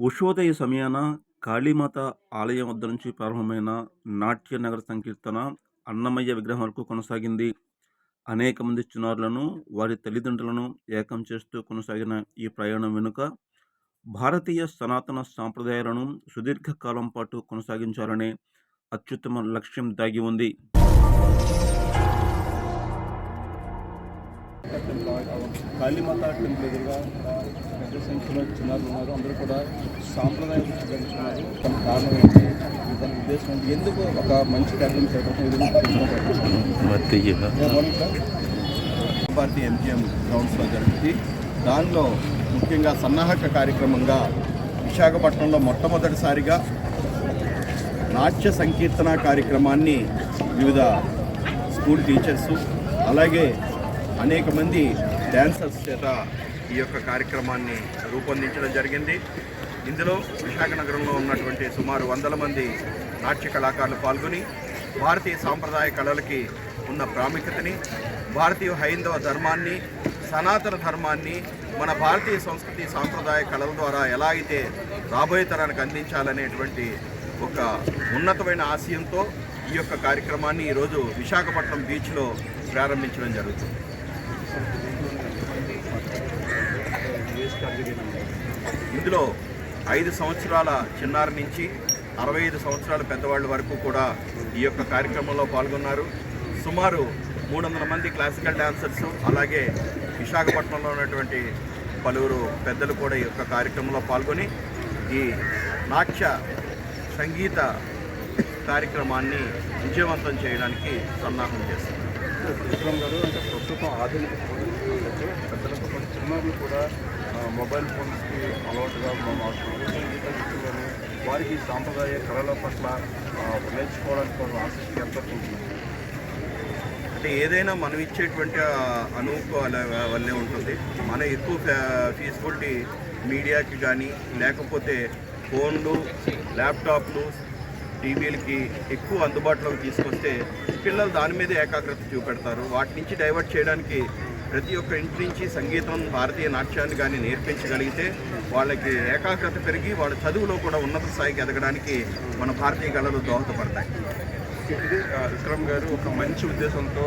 ఉషోదయ సమయాన కాళీమాత ఆలయం వద్ద నుంచి ప్రారంభమైన నాట్య నగర సంకీర్తన అన్నమయ్య విగ్రహం వరకు కొనసాగింది. అనేక మంది చిన్నారులను వారి తల్లిదండ్రులను ఏకం చేస్తూ కొనసాగిన ఈ ప్రయాణం వెనుక భారతీయ సనాతన సాంప్రదాయాలను సుదీర్ఘకాలం పాటు కొనసాగించాలనే అత్యుత్తమ లక్ష్యం దాగి ఉంది. కాళీమాత టెంపుల్ ఎదురుగా. పెద్ద సంఖ్యలో చిన్నారులు ఉన్నారు. అందరూ కూడా సాంప్రదాయం జరుగుతున్నారు దాని కారణం ఏంటి? దాని ఉద్దేశం ఏంటి? ఎందుకు ఒక మంచి కార్యక్రమం ఇది భారతీయ ఎంజిఎం గ్రౌండ్స్లో జరుగుతుంది. దానిలో ముఖ్యంగా సన్నాహక కార్యక్రమంగా విశాఖపట్నంలో మొట్టమొదటిసారిగా నాట్య సంకీర్తన కార్యక్రమాన్ని వివిధ స్కూల్ టీచర్సు అలాగే అనేక మంది డ్యాన్సర్స్ చేత ఈ యొక్క కార్యక్రమాన్ని రూపొందించడం జరిగింది. ఇందులో విశాఖ నగరంలో ఉన్నటువంటి సుమారు వందల మంది నాట్య కళాకారులు పాల్గొని భారతీయ సాంప్రదాయ కళలకి ఉన్న ప్రాముఖ్యతని భారతీయ హైందవ ధర్మాన్ని సనాతన ధర్మాన్ని మన భారతీయ సంస్కృతి సాంప్రదాయ కళల ద్వారా ఎలా అయితే రాబోయే తరానికి అందించాలనేటువంటి ఒక ఉన్నతమైన ఆశయంతో ఈ యొక్క కార్యక్రమాన్ని ఈరోజు విశాఖపట్నం బీచ్లో ప్రారంభించడం జరుగుతుంది. ఇందులో ఐదు సంవత్సరాల చిన్నారి నుంచి అరవై ఐదు సంవత్సరాల పెద్దవాళ్ళ వరకు కూడా ఈ యొక్క కార్యక్రమంలో పాల్గొన్నారు. సుమారు మూడు వందల మంది క్లాసికల్ డాన్సర్స్ అలాగే విశాఖపట్నంలో ఉన్నటువంటి పలువురు పెద్దలు కూడా ఈ యొక్క కార్యక్రమంలో పాల్గొని ఈ నాట్య సంగీత కార్యక్రమాన్ని విజయవంతం చేయడానికి సన్నాహం చేస్తున్నారు. విక్రమ్ గారు అంటే ప్రస్తుతం ఆధునిక పోలీసులు పెద్దలకు చిన్నారులు కూడా మొబైల్ ఫోన్స్కి అలవాటుగా మారుతున్నారు వారికి సాంప్రదాయ కళల పట్ల నేర్చుకోవడానికి కొంచెం ఆసక్తి ఎంత ఉంటుంది? అంటే ఏదైనా మనం ఇచ్చేటువంటి ఆ అనువుకు వల్లే ఉంటుంది. మన ఎక్కువ ఫీజిబిలిటీ మీడియాకి కానీ లేకపోతే ఫోన్లు ల్యాప్టాప్లు టీవీలకి ఎక్కువ అందుబాటులోకి తీసుకొస్తే పిల్లలు దాని మీద ఏకాగ్రత చూపెడతారు. వాటి నుంచి డైవర్ట్ చేయడానికి ప్రతి ఒక్క ఇంటి నుంచి సంగీతం భారతీయ నాట్యాన్ని కానీ నేర్పించగలిగితే వాళ్ళకి ఏకాగ్రత పెరిగి వాళ్ళ చదువులో కూడా ఉన్నత స్థాయికి ఎదగడానికి మన భారతీయ కళలు దోహదపడతాయి. విక్రమ్ గారు ఒక మంచి ఉద్దేశంతో